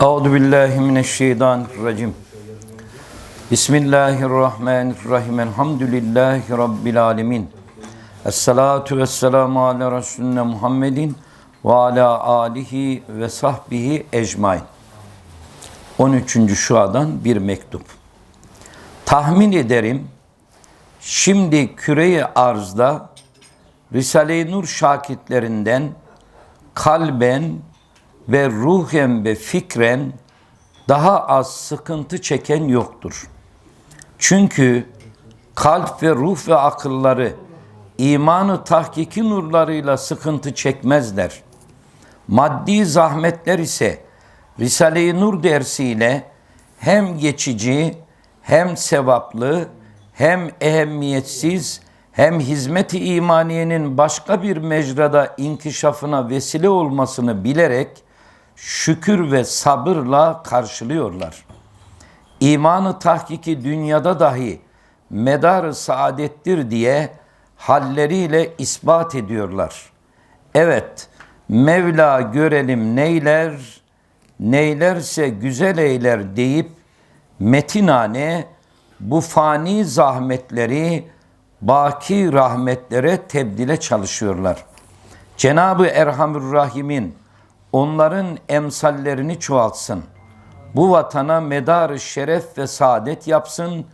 Euzu billahi mineşşeytanirracim. Bismillahirrahmanirrahim. Elhamdülillahi rabbil alamin. Essalatu vesselamu ala Resulüne Muhammedin ve ala alihi ve sahbihi ecmain. 13. şuadan bir mektup. Tahmin ederim şimdi küreyi arzda Risale-i Nur şakitlerinden kalben ve ruhen ve fikren daha az sıkıntı çeken yoktur. Çünkü kalp ve ruh ve akılları imanı tahkiki nurlarıyla sıkıntı çekmezler. Maddi zahmetler ise Risale-i Nur dersiyle hem geçici hem sevaplı hem ehemmiyetsiz hem hizmet-i imaniyenin başka bir mecrada inkişafına vesile olmasını bilerek şükür ve sabırla karşılıyorlar. İmanı tahkiki dünyada dahi medar saadettir diye halleriyle ispat ediyorlar. Evet, Mevla görelim neyler, neylerse güzel eyler deyip metinane bu fani zahmetleri baki rahmetlere tebdile çalışıyorlar. Cenab-ı Erhamür Rahim'in onların emsallerini çoğaltsın. Bu vatana medar şeref ve saadet yapsın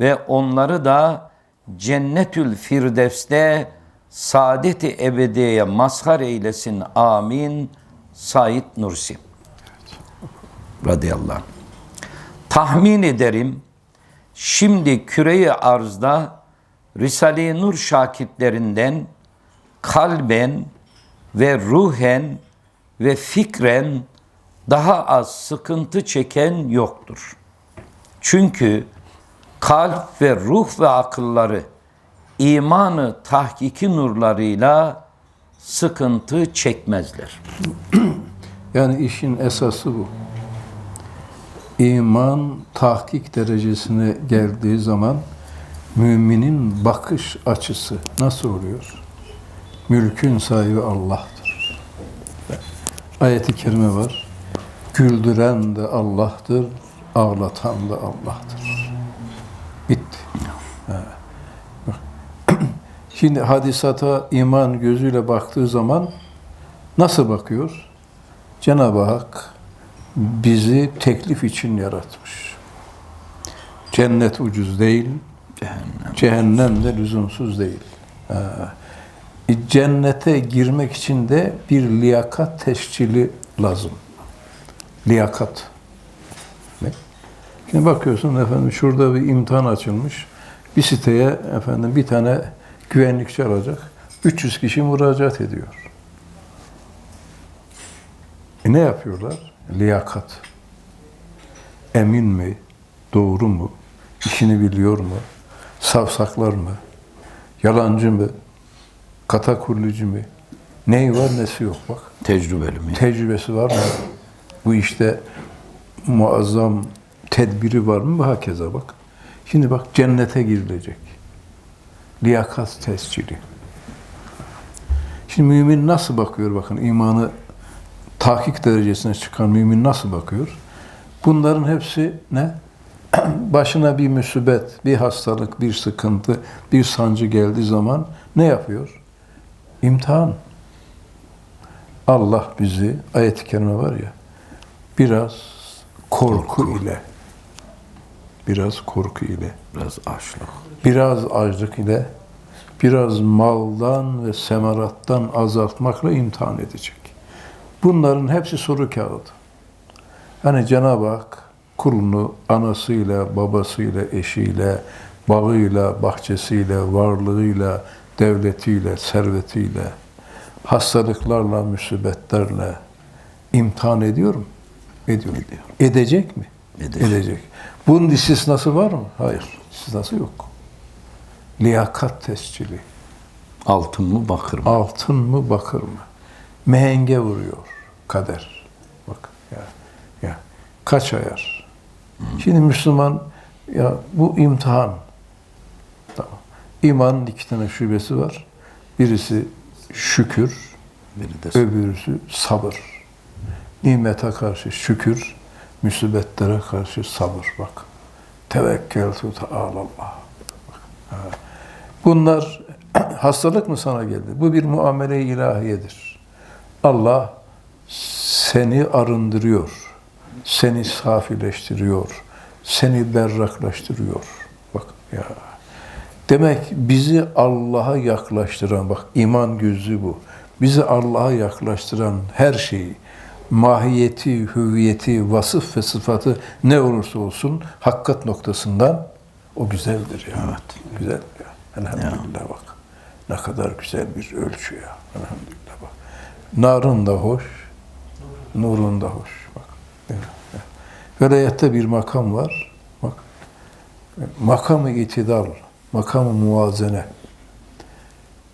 ve onları da cennetül firdevste saadeti ebediyeye mazhar eylesin. Amin. Said Nursi. Radıyallahu anh. Tahmin ederim şimdi küreyi arzda Risale-i Nur şakitlerinden kalben ve ruhen ve fikren daha az sıkıntı çeken yoktur. Çünkü kalp ve ruh ve akılları imanı tahkiki nurlarıyla sıkıntı çekmezler. Yani işin esası bu. İman tahkik derecesine geldiği zaman müminin bakış açısı nasıl oluyor? Mülkün sahibi Allah'tır. Ayeti kerime var. Güldüren de Allah'tır, ağlatan da Allah'tır. Bitti. Şimdi hadisata iman gözüyle baktığı zaman nasıl bakıyor? Cenab-ı Hak bizi teklif için yaratmış. Cennet ucuz değil, Cehennem. cehennem de lüzumsuz değil. Ha. E, Cennete girmek için de bir liyakat teşkili lazım. Liyakat. Şimdi bakıyorsun efendim şurada bir imtihan açılmış. Bir siteye efendim bir tane güvenlikçi alacak. 300 kişi müracaat ediyor. E ne yapıyorlar? Liyakat. Emin mi? Doğru mu? İşini biliyor mu? Savsaklar mı? Yalancı mı? Katakullici mi? Neyi var nesi yok bak. Tecrübeli mi? Tecrübesi var mı? Bu işte muazzam tedbiri var mı? Hakeza bak. Şimdi bak cennete girilecek. Liyakat tescili. Şimdi mümin nasıl bakıyor bakın imanı tahkik derecesine çıkan mümin nasıl bakıyor? Bunların hepsi ne? Başına bir musibet, bir hastalık, bir sıkıntı, bir sancı geldiği zaman ne yapıyor? İmtihan. Allah bizi, ayet-i kerime var ya, biraz korku, ile, biraz korku ile, Biraz açlık. biraz açlık ile, biraz maldan ve semarattan azaltmakla imtihan edecek. Bunların hepsi soru kağıdı. Hani Cenab-ı Hak kulunu anasıyla, babasıyla, eşiyle, bağıyla, bahçesiyle, varlığıyla, devletiyle, servetiyle, hastalıklarla, musibetlerle imtihan ediyor mu? Ediyor. Edecek mi? Edecek. Edecek. Bunun istisnası var mı? Hayır. İstisnası yok. Liyakat tescili. Altın mı bakır mı? Altın mı bakır mı? Mehenge vuruyor kader. Bak ya, ya kaç ayar. Şimdi Müslüman ya bu imtihan. İmanın iki tane şubesi var. Birisi şükür, Biri de öbürüsü sabır. Nimete karşı şükür, musibetlere karşı sabır bak. Tevekkeltu Allah. Bunlar hastalık mı sana geldi? Bu bir muamele ilahiyedir. Allah seni arındırıyor, seni safileştiriyor, seni berraklaştırıyor. Bak ya. Demek bizi Allah'a yaklaştıran, bak iman gözü bu. Bizi Allah'a yaklaştıran her şeyi, mahiyeti, hüviyeti, vasıf ve sıfatı ne olursa olsun hakikat noktasından o güzeldir ya. Evet. Güzel ya. Elhamdülillah bak. Ne kadar güzel bir ölçü ya. Elhamdülillah bak. Narın da hoş, nurun da hoş. Bak. Evet, evet. Velayette bir makam var. Bak. Makamı itidal, makamı muvazene.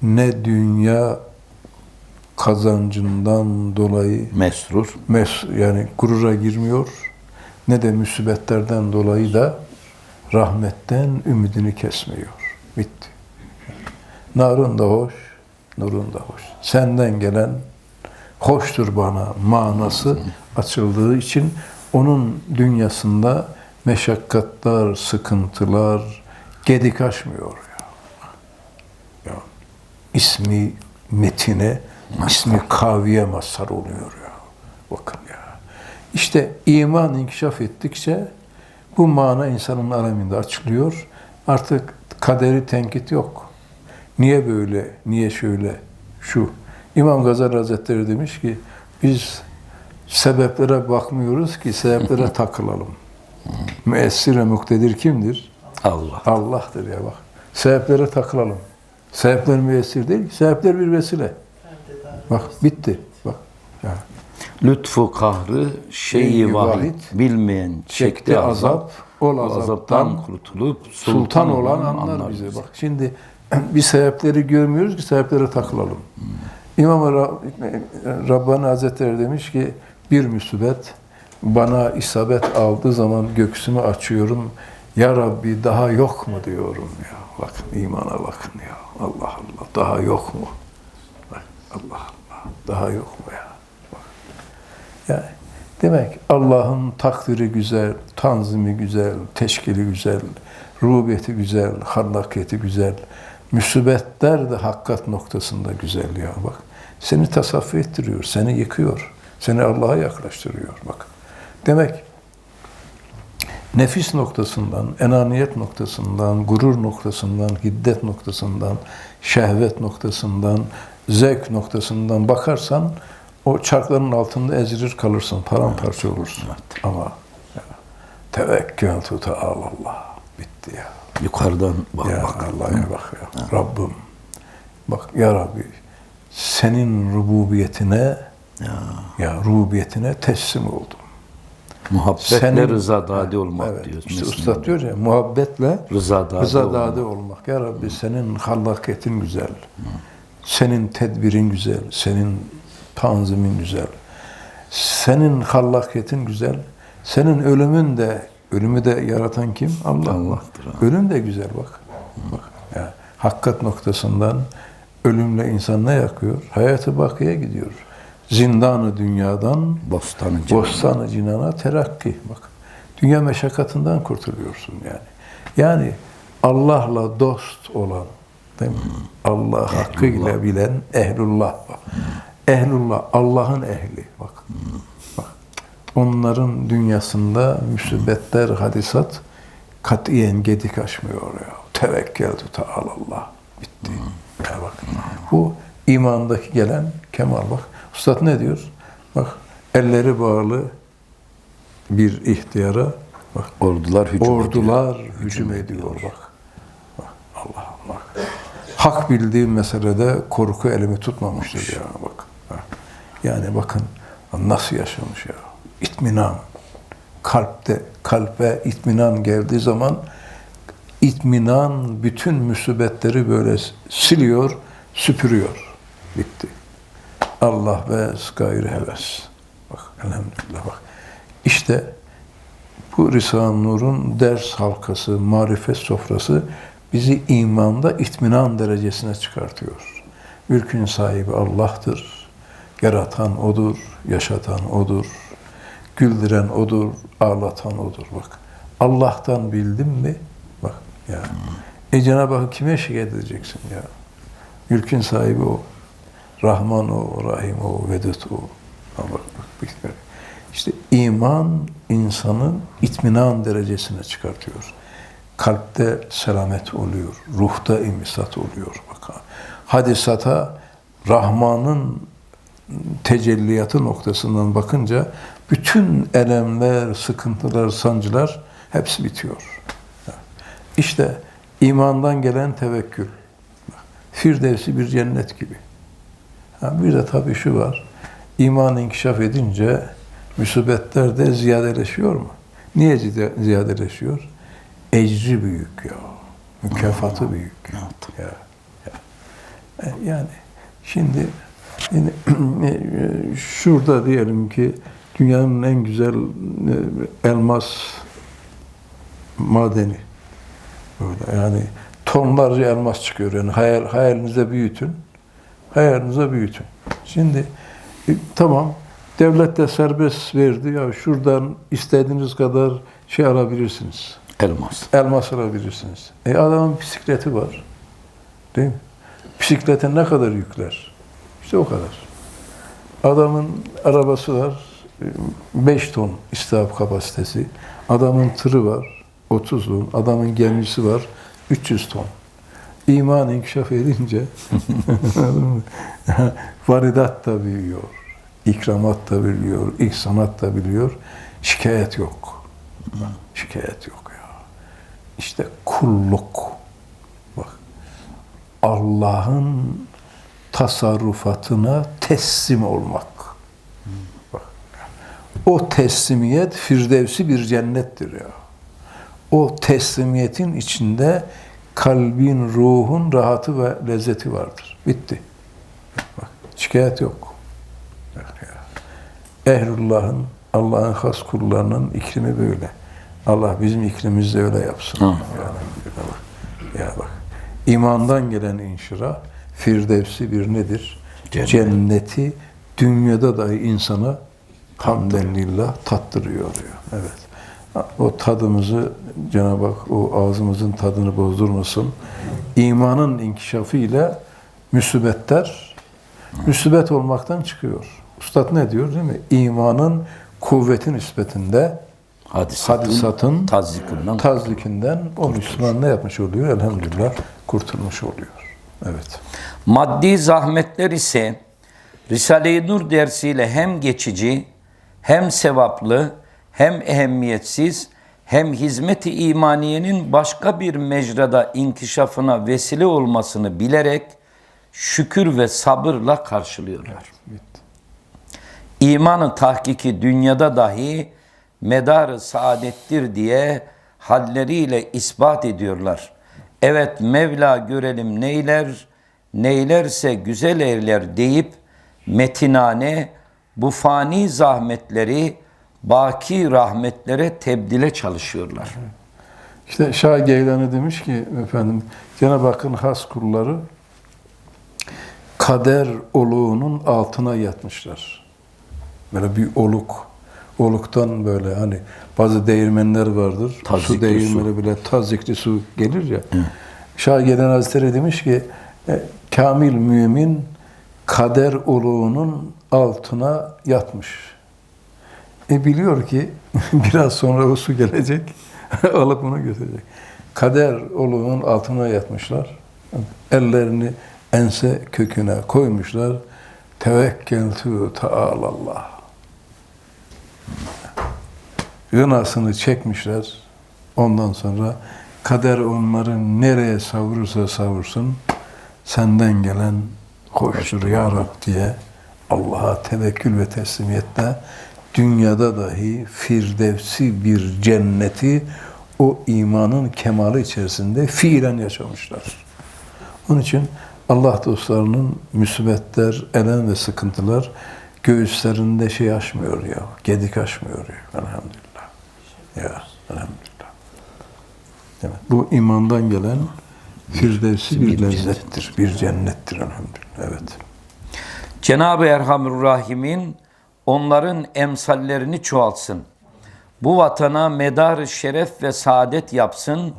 Ne dünya kazancından dolayı Mesrur. mes yani gurura girmiyor ne de musibetlerden dolayı da rahmetten ümidini kesmiyor. Bitti. Narın da hoş, nurun da hoş. Senden gelen hoştur bana manası açıldığı için onun dünyasında meşakkatlar, sıkıntılar gedik aşmıyor ya. ya. İsmi metine, ismi kaviye mazhar oluyor ya. Bakın ya. İşte iman inkişaf ettikçe bu mana insanın aleminde açılıyor. Artık kaderi tenkit yok. Niye böyle, niye şöyle, şu. İmam Gazali Hazretleri demiş ki, biz sebeplere bakmıyoruz ki sebeplere takılalım. Müessir ve muktedir kimdir? Allah. Allah'tır ya bak. Sebeplere takılalım. Sebepler müessir değil, sebepler bir vesile. Bak bitti. Bak. Ya. Lütfu kahrı şeyi vahid bilmeyen çekti azap, ol azaptan azaptan kurtulup sultan olan anlar bizi. Bak şimdi bir sebepleri görmüyoruz ki sebeplere takılalım. İmam Ra- Rabbani Hazretleri demiş ki bir müsibet bana isabet aldığı zaman göksümü açıyorum. Ya Rabbi daha yok mu diyorum ya. Bakın imana bakın ya. Allah Allah daha yok mu? Bak Allah Allah daha yok mu ya? Yani demek Allah'ın takdiri güzel, tanzimi güzel, teşkili güzel, rubiyeti güzel, hallakiyeti güzel. Müsibetler de hakkat noktasında güzel ya bak. Seni tasaffi ettiriyor, seni yıkıyor. Seni Allah'a yaklaştırıyor bak. Demek nefis noktasından, enaniyet noktasından, gurur noktasından, hiddet noktasından, şehvet noktasından, zevk noktasından bakarsan o çarkların altında ezilir kalırsın, paramparça olursun. Ama ya, tevekkül tuta Allah. Bitti ya. Yukarıdan bak Ya. Allah'a bak ya. Rabbim. Bak ya Rabbi senin rububiyetine Ya. ya rububiyetine teslim oldum. Muhabbetle Senin- rıza dade olmak Evet, diyoruz. İşte. Üstad diyor ya muhabbetle Rıza dade rıza olmak. dade olmak. Ya Rabbi senin hallakiyetin güzel. Senin tedbirin güzel. Senin tanzimin güzel. Senin hallakiyetin güzel. Senin ölümün de ölümü de yaratan kim? Allah. Allah'tır, ha. Ölüm de güzel bak. Bak. Ya, hakikat noktasından ölümle insan ne yakıyor? Hayatı bakiye gidiyor. Zindanı dünyadan Bostanı cihan. Bostan-ı cinana terakki. Bak. Dünya meşakkatından kurtuluyorsun yani. Yani Allah'la dost olan, değil mi? Allah hakkıyla bilen ehlullah bak. Ehlullah, Allah'ın ehli bak. Bak. Onların dünyasında müsibetler, hadisat katiyen gedik aşmıyor ya. Tevekkül tuta Allah. Bitti. Ya bak. Bu imandaki gelen kemal bak. Üstad ne diyor? Bak elleri bağlı bir ihtiyara bak Ordular hücum ediyor. ordular hücum ediyor bak. Bak Allah Allah. Hak bildiğim meselede korku elimi tutmamıştır ya bak. Ha. Yani bakın nasıl yaşamış ya. İtminan. Kalpte kalbe itminan geldiği zaman itminan bütün musibetleri böyle siliyor, süpürüyor. Bitti. Allah ve gayrı heves. Bak elhamdülillah bak. İşte bu Risale-i Nur'un ders halkası, marifet sofrası bizi imanda itminan derecesine çıkartıyor. Mülkün sahibi Allah'tır. Yaratan O'dur, yaşatan O'dur, güldüren O'dur, ağlatan O'dur. Bak, Allah'tan bildin mi? Bak ya. E Cenab-ı Hak kime şikayet edeceksin ya? Mülkün sahibi O. Rahman O, Rahim O, Vedud O. Ha bak, bak, bak. İşte iman insanın itminan derecesine çıkartıyor. Kalpte selamet oluyor, ruhta imisat oluyor. Bak, ha. hadisata Rahman'ın tecelliyatı noktasından bakınca bütün elemler, sıkıntılar, sancılar hepsi bitiyor. İşte imandan gelen tevekkül. Firdevsi bir cennet gibi. Ha, bir de tabii şu var. İman inkişaf edince müsibetler de ziyadeleşiyor mu? Niye ziyade- ziyadeleşiyor? Ecri büyük ya. Mükafatı büyük. Ya, ya. E, Yani şimdi yine, e, şurada diyelim ki dünyanın en güzel e, elmas madeni. Böyle yani tonlarca elmas çıkıyor. Yani hayal, hayalinize büyütün. Hayalinize büyütün. Şimdi e, tamam devlet de serbest verdi. Ya şuradan istediğiniz kadar şey alabilirsiniz. Elmas. Elmas alabilirsiniz. E adamın bisikleti var. Değil mi? Bisiklete ne kadar yükler? İşte o kadar. Adamın arabası var. 5 ton istihap kapasitesi. Adamın tırı var. 30 ton. Adamın gemisi var. 300 ton. İman inkişaf edince varidat da büyüyor. İkramat da biliyor. ihsanat da biliyor. Şikayet yok. Şikayet yok ya. İşte kulluk. Bak. Allah'ın tasarrufatına teslim olmak. Bak. O teslimiyet firdevsi bir cennettir ya. O teslimiyetin içinde kalbin, ruhun rahatı ve lezzeti vardır. Bitti. Bak, şikayet yok. Ehlullah'ın, Allah'ın has kullarının iklimi böyle. Allah bizim iklimimizi de öyle yapsın. Yani, bak. Ya bak. İmandan gelen inşirah, firdevsi bir nedir? Cennet. Cenneti dünyada dahi insana hamdülillah tattırıyor diyor. Evet. O tadımızı Cenab-ı Hak o ağzımızın tadını bozdurmasın. İmanın inkişafı ile müsibetler müsibet olmaktan çıkıyor. Ustad ne diyor değil mi? İmanın kuvveti nispetinde Hadisatın, hadisatın tazikinden tazlikinden o Müslüman ne yapmış oluyor? Elhamdülillah kurtulmuş oluyor. Evet. Maddi zahmetler ise Risale-i Nur dersiyle hem geçici, hem sevaplı, hem ehemmiyetsiz, hem hizmeti imaniyenin başka bir mecrada inkişafına vesile olmasını bilerek şükür ve sabırla karşılıyorlar. İmanı tahkiki dünyada dahi medarı saadettir diye halleriyle ispat ediyorlar. Evet Mevla görelim neyler, neylerse güzel eyler deyip metinane bu fani zahmetleri baki rahmetlere tebdile çalışıyorlar. İşte Şah Geylani demiş ki efendim Cenab-ı Hakk'ın has kulları kader oluğunun altına yatmışlar. Böyle bir oluk. Oluktan böyle hani bazı değirmenler vardır. Tazikli su değirmeni bile tazikli su gelir ya. Şah Geylani Hazretleri demiş ki e, kamil mümin kader oluğunun altına yatmış. E biliyor ki biraz sonra o su gelecek, alıp onu götürecek. Kader oluğunun altına yatmışlar. Ellerini ense köküne koymuşlar. Tevekkeltü Teâlallah. Gınasını çekmişler. Ondan sonra kader onları nereye savurursa savursun senden gelen hoştur ya Rab diye Allah'a tevekkül ve teslimiyetle dünyada dahi firdevsi bir cenneti o imanın kemalı içerisinde fiilen yaşamışlar. Onun için Allah dostlarının müsibetler, elem ve sıkıntılar göğüslerinde şey aşmıyor ya, gedik aşmıyor ya. Elhamdülillah. Ya, elhamdülillah. Evet, bu imandan gelen firdevsi bir Bir lezzettir, bir cennettir elhamdülillah. Evet. Cenab-ı Erhamur Rahim'in onların emsallerini çoğaltsın. Bu vatana medar şeref ve saadet yapsın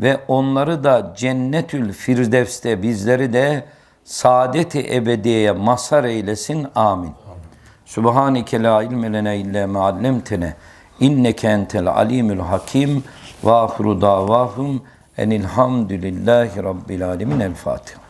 ve onları da cennetül firdevste bizleri de saadeti ebediyeye mazhar eylesin. Amin. Subhaneke la ilme lena illa ma allamtena inneke entel alimul hakim ve ahiru davahum enilhamdülillahi rabbil alemin el Fatiha.